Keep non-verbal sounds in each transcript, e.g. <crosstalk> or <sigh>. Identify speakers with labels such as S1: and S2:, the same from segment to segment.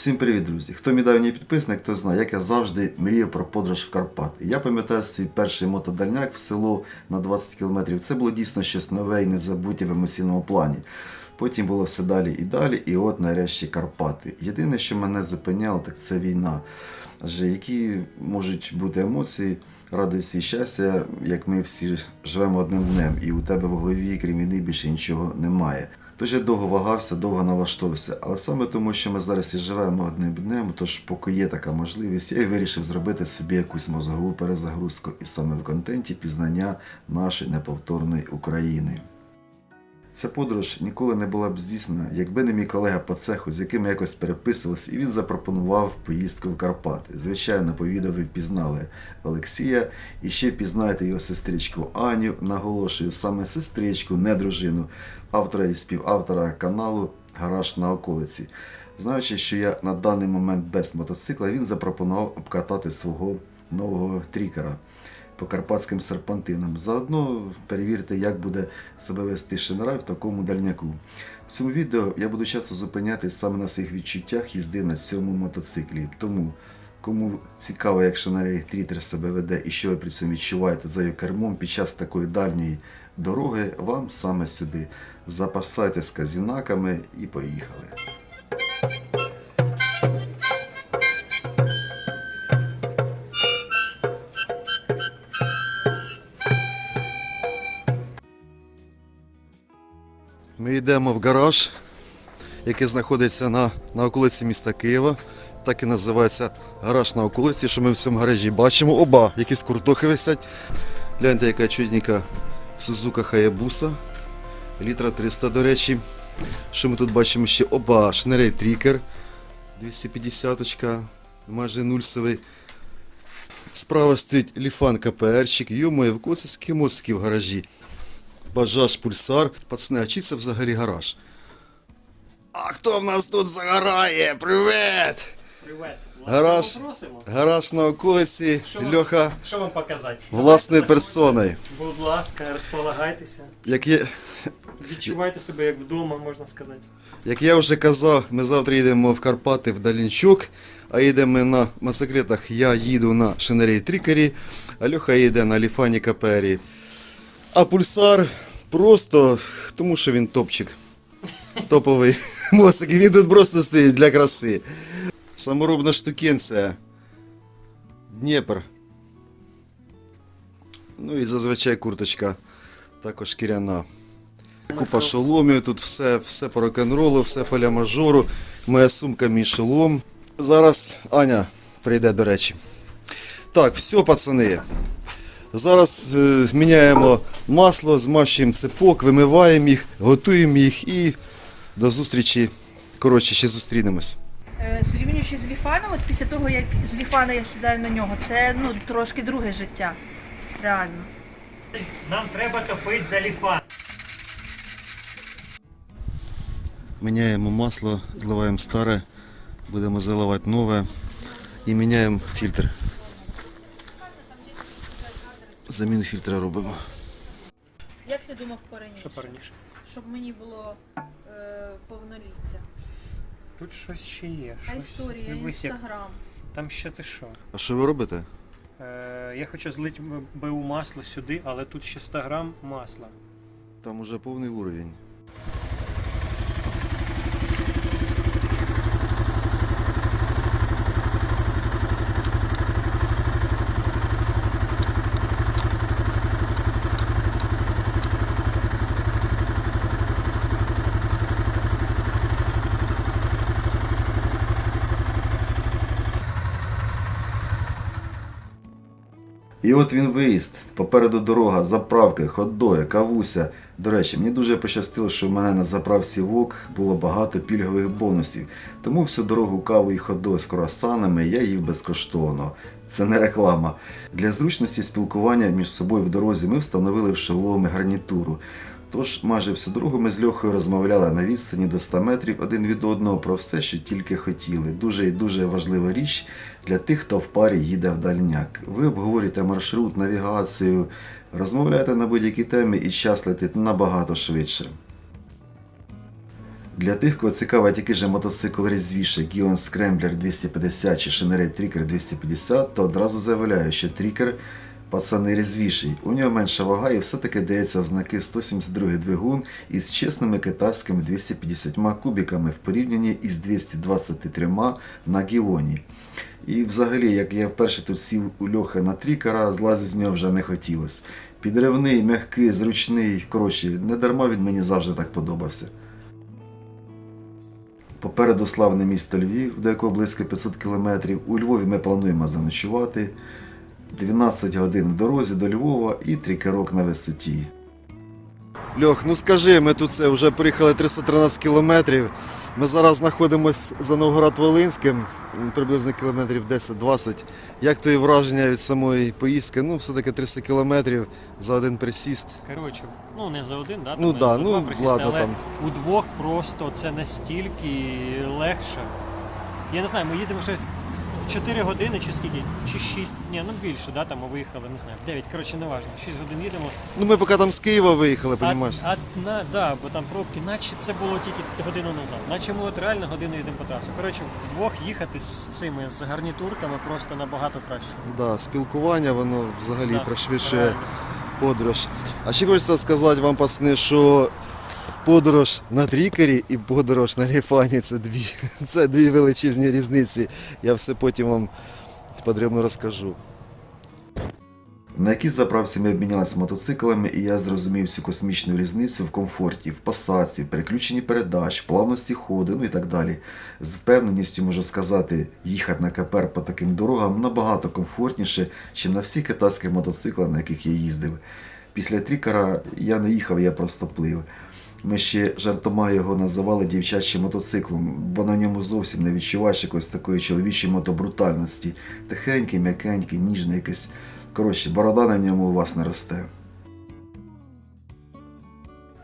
S1: Всім привіт, друзі! Хто мій давній підписник, той знає, як я завжди мріяв про подорож в Карпати. Я пам'ятаю свій перший мотодальняк в село на 20 кілометрів. Це було дійсно щось нове і незабуття в емоційному плані. Потім було все далі і далі, і от нарешті Карпати. Єдине, що мене зупиняло, так це війна. Адже які можуть бути емоції, радості і щастя, як ми всі живемо одним днем, і у тебе в голові, крім війни, більше нічого немає. Тож я довго вагався, довго налаштовувався. Але саме тому, що ми зараз і живемо одним днем, тож поки є така можливість, я і вирішив зробити собі якусь мозгову перезагрузку і саме в контенті пізнання нашої неповторної України. Ця подорож ніколи не була б здійснена, якби не мій колега по цеху, з яким я якось переписувався, і він запропонував поїздку в Карпати. Звичайно, по відео ви впізнали Олексія і ще впізнаєте його сестричку Аню. Наголошую, саме сестричку, не дружину, автора і співавтора каналу Гараж на околиці. Знаючи, що я на даний момент без мотоцикла, він запропонував обкатати свого нового трікера по карпатським серпантинам. Заодно перевірити, як буде себе вести Шинрай в такому дальняку. В цьому відео я буду часто зупинятись саме на своїх відчуттях їзди на цьому мотоциклі. Тому, кому цікаво, як Шинрай Трітер себе веде і що ви при цьому відчуваєте за його кермом під час такої дальньої дороги, вам саме сюди. Запасайтесь з казінаками і поїхали. Ми йдемо в гараж, який знаходиться на, на околиці міста Києва. Так і називається гараж на околиці, що ми в цьому гаражі бачимо. Оба, якісь куртохи висять. Гляньте, яка чудненька Suzuka Hayabusa. Літра 300, до речі. Що ми тут бачимо ще? Оба, шнерей трікер 250-очка, майже нульсовий. Справа стоїть ліфан КПРчик. Йо-моє, в кого це скімоски в гаражі? Бажаж пульсар. Пацани, а чи це взагалі гараж? А хто в нас тут загорає? Привіт!
S2: Привет.
S1: Гараж. Гараж на околиці.
S2: Що вам-
S1: Льоха
S2: Що вам показати?
S1: власною персоною.
S2: Будь ласка, розполагайтеся.
S1: Як я,
S2: Відчувайте себе як вдома, можна сказати.
S1: як я вже казав, ми завтра їдемо в Карпати в Далінчук, а їдемо ми на мотоциклетах. Я їду на шинері трікері, а Льоха їде на ліфані КПРі. А пульсар просто тому, що він топчик. Топовий <laughs> мосик. Він тут просто стоїть для краси. Саморобна штукенція. Дніпр. Ну і зазвичай курточка також шкіряна. Купа шоломів, тут все, все по рок-н-ролу, все по ля-мажору. Моя сумка мій шолом. Зараз Аня прийде, до речі. Так, все, пацани. Зараз е, міняємо масло, змащуємо цепок, вимиваємо їх, готуємо їх і до зустрічі. Коротше, ще зустрінемось.
S3: Е, Зрівнюючи з ліфаном, от після того, як з ліфана я сідаю на нього, це ну, трошки друге життя. Реально.
S2: Нам треба топити за ліфан.
S1: Міняємо масло, зливаємо старе, будемо заливати нове і міняємо фільтр. Заміну фільтра робимо.
S3: Як ти думав пораніше?
S2: Що пораніше?
S3: Щоб мені було е, повноліття.
S2: Тут щось ще є.
S3: А
S2: щось.
S3: історія,
S2: Дивись, як-
S3: інстаграм.
S2: Там ще ти що?
S1: А що ви робите?
S2: Е, я хочу злити БУ масло сюди, але тут ще 100 грам масла.
S1: Там уже повний уровень. І от він виїзд. Попереду дорога, заправки, ходоги, кавуся. До речі, мені дуже пощастило, що в мене на заправці ВОК було багато пільгових бонусів. Тому всю дорогу каву і ходоги з круасанами я їв безкоштовно. Це не реклама. Для зручності спілкування між собою в дорозі ми встановили в шоломи гарнітуру. Тож майже всю дорогу ми з Льохою розмовляли на відстані до 100 метрів один від одного про все, що тільки хотіли. Дуже і дуже важлива річ для тих, хто в парі їде в дальняк. Ви обговорюєте маршрут, навігацію, розмовляєте на будь-які теми і час летить набагато швидше. Для тих, кого цікавить, який же мотоцикл різвіше Gion Scrambler 250 чи Шинерей Trigger 250, то одразу заявляю, що Trigger пацани різвіший. У нього менша вага і все-таки дається в знаки 172 двигун із чесними китайськими 250 кубіками в порівнянні із 223 на Гіоні. І взагалі, як я вперше тут сів у Льохи на трікера, злазити з нього вже не хотілося. Підривний, м'який, зручний. Коротше, не дарма він мені завжди так подобався. Попереду славне місто Львів, до якого близько 500 кілометрів. У Львові ми плануємо заночувати. 12 годин в дорозі до Львова і трікерок на висоті. Льох, ну скажи, ми тут це вже приїхали 313 кілометрів. Ми зараз знаходимося за Новгород-Волинським, приблизно кілометрів 10-20. Як твої враження від самої поїздки? Ну, все-таки 300 кілометрів за один присіст.
S2: Коротше, ну не за один, да?
S1: Ну
S2: там,
S1: да,
S2: за
S1: ну,
S2: два присісти,
S1: ладно,
S2: але
S1: там.
S2: удвох просто це настільки легше. Я не знаю, ми їдемо вже 4 години чи скільки? Чи 6, ні, ну більше, да, там ми виїхали, не знаю, в 9, коротше, не важливо. 6 годин їдемо.
S1: Ну ми поки там з Києва виїхали, розумієш?
S2: а, на, да, бо там пробки, наче це було тільки годину назад. Наче ми от реально годину їдемо по трасу. Коротше, вдвох їхати з цими з гарнітурками просто набагато краще.
S1: Да, спілкування воно взагалі
S2: Да,
S1: пришвидшує
S2: реально.
S1: подорож. А ще хочеться сказати вам, пацани, що подорож на трікері і подорож на ліфані це дві, <laughs> це дві величезні різниці. Я все потім вам подрібно розкажу. На якій заправці ми обмінялися мотоциклами, і я зрозумів цю космічну різницю в комфорті, в посадці, в переключенні передач, плавності ходу, ну і так далі. З впевненістю можу сказати, їхати на КПР по таким дорогам набагато комфортніше, ніж на всіх китайських мотоциклах, на яких я їздив. Після трікера я не їхав, я просто плив. Ми ще жартома його називали дівчачим мотоциклом, бо на ньому зовсім не відчуваєш якоїсь такої чоловічої мотобрутальності. Тихенький, м'якенький, ніжний якийсь. Коротше, борода на ньому у вас не росте.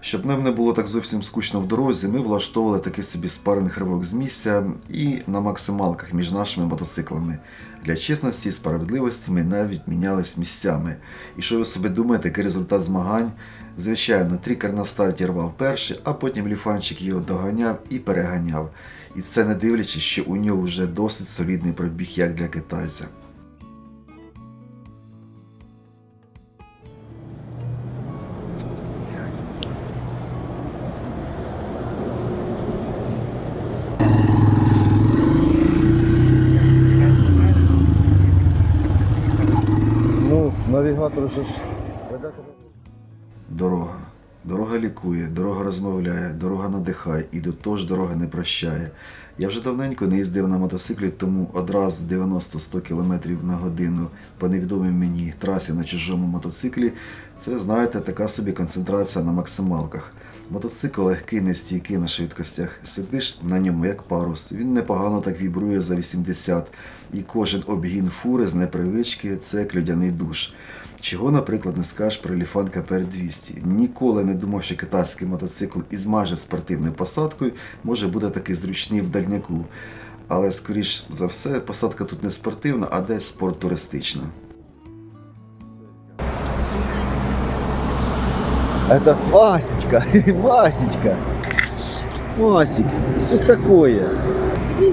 S1: Щоб нам не було так зовсім скучно в дорозі, ми влаштовували такий собі спаринг ривок з місця і на максималках між нашими мотоциклами. Для чесності і справедливості ми навіть мінялись місцями. І що ви собі думаєте, який результат змагань? Звичайно, трікер на старті рвав перший, а потім ліфанчик його доганяв і переганяв. І це не дивлячись, що у нього вже досить солідний пробіг як для китайця. Дорога. Дорога лікує, дорога розмовляє, дорога надихає і до того ж дорога не прощає. Я вже давненько не їздив на мотоциклі, тому одразу 90-100 км на годину по невідомій мені трасі на чужому мотоциклі. Це, знаєте, така собі концентрація на максималках. Мотоцикл легкий, нестійкий на швидкостях. Сидиш на ньому як парус. Він непогано так вібрує за 80, і кожен обгін фури з непривички це як людяний душ. Чого, наприклад, не скажеш про Ліфан КПР 200. Ніколи не думав, що китайський мотоцикл із майже спортивною посадкою може бути такий зручний в дальняку. Але, скоріш за все, посадка тут не спортивна, а десь спорт туристична.
S4: Это Васечка, Васечка. <laughs> Васик, что такое?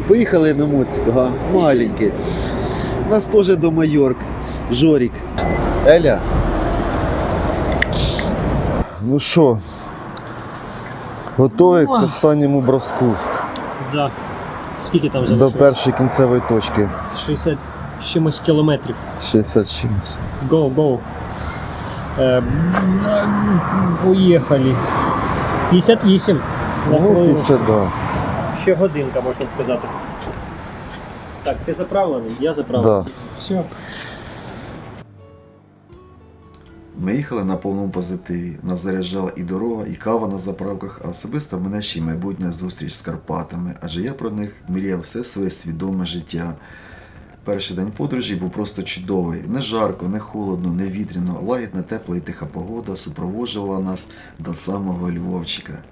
S4: Поехали на моцику, ага, маленький. У нас тоже дома Йорк, Жорик. Эля. Ну що, готові к останньому броску
S2: Да. Скільки там
S4: до першої кінцевої точки.
S2: 60 з чимось кілометрів.
S4: 60 чимось.
S2: Go, go. Е, поїхали. 58. На
S4: Ну, 52.
S2: Ще годинка, можна сказати. Так, ти заправлений? Я заправлений.
S4: Да.
S2: Все.
S1: Ми їхали на повному позитиві. Нас заряджала і дорога, і кава на заправках, а особисто мене ще й майбутня зустріч з Карпатами, адже я про них мріяв все своє свідоме життя. Перший день подорожі був просто чудовий. Не жарко, не холодно, не вітряно, лагідна тепла і тиха погода супроводжувала нас до самого Львовчика.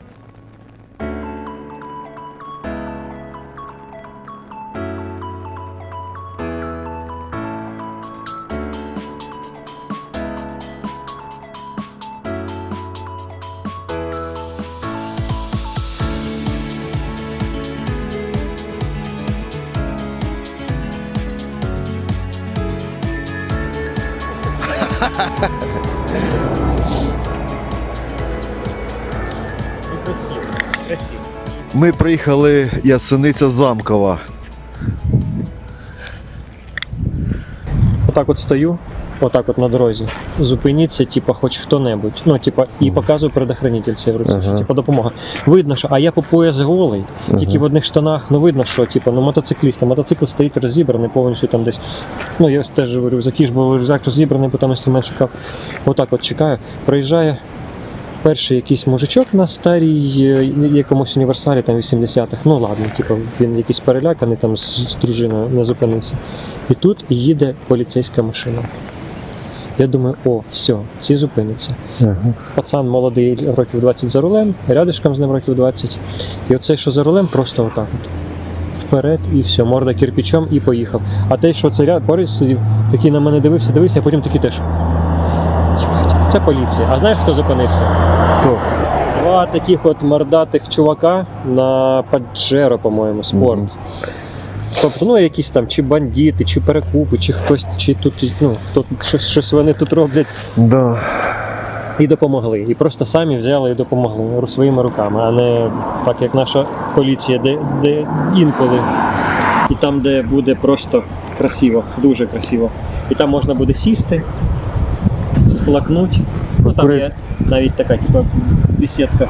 S4: Ми приїхали Ясениця Замкова.
S2: Отак от стою, отак от на дорозі. Зупиніться, типа, хоч хто-небудь. Ну, типа, і показую предохранитель цей в руці,
S4: Ага.
S2: що типа допомога. Видно, що, а я по пояс голий, тільки в одних штанах, ну видно, що типа, ну мотоцикліст, мотоцикл стоїть розібраний повністю там десь. Ну я теж живу, рюкзаки ж був рюкзак розібраний, бо там інструмент шукав. Отак от чекаю. Проїжджає перший якийсь мужичок на старій е, якомусь універсалі, там 80-х. Ну ладно, типу, він якийсь переляканий там з, з дружиною не зупинився. І тут їде поліцейська машина. Я думаю, о, все, ці зупиняться.
S4: Ага.
S2: Пацан молодий, років 20 за рулем, рядишком з ним років 20. І оцей, що за рулем, просто отак от. Вперед і все, морда кирпичом і поїхав. А той, що це ряд поруч сидів, такий на мене дивився, дивився, а потім такий теж. Це поліція. А знаєш, хто зупинився?
S4: Хто?
S2: Два таких от мордатих чувака на Паджеро, по-моєму, спорт.
S4: Мгм.
S2: Тобто, ну якісь там чи бандити, чи перекупи, чи хтось, чи тут, ну, хто, щось, щось вони тут роблять
S4: Да.
S2: і допомогли. І просто самі взяли і допомогли своїми руками, а не так як наша поліція, де, де інколи. І там, де буде просто красиво, дуже красиво. І там можна буде сісти, сплакнути. Ну там є навіть така, типу, бесідка.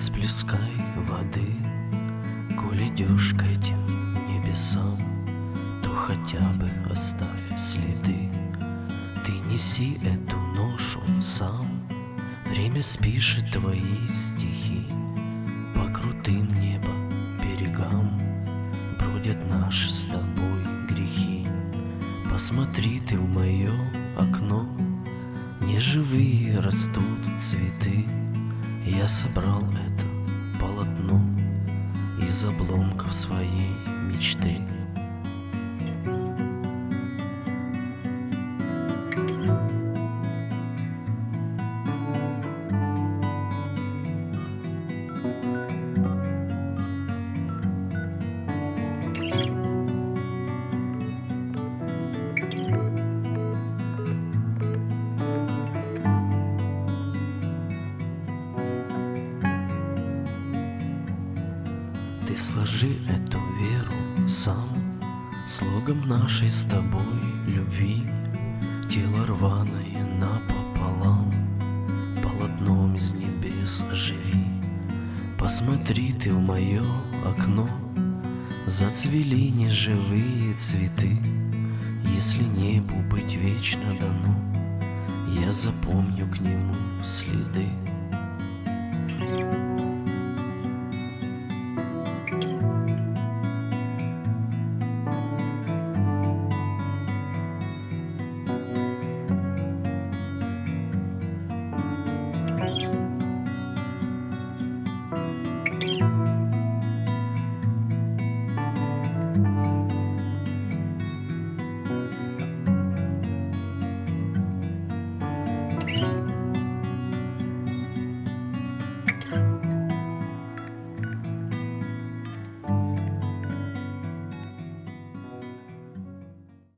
S5: Расплескай воды, Коль идешь к этим небесам, То хотя бы оставь следы. Ты неси эту ношу сам, Время спишет твои стихи, По крутым небо берегам Бродят наши с тобой грехи. Посмотри ты в мое окно, Неживые растут цветы. Я собрал это полотно Из обломков своей мечты. Сам Слогом нашей с тобой любви Тело рваное напополам Полотном из небес оживи Посмотри ты в мое окно Зацвели неживые цветы. Если небу быть вечно дано Я запомню к нему следы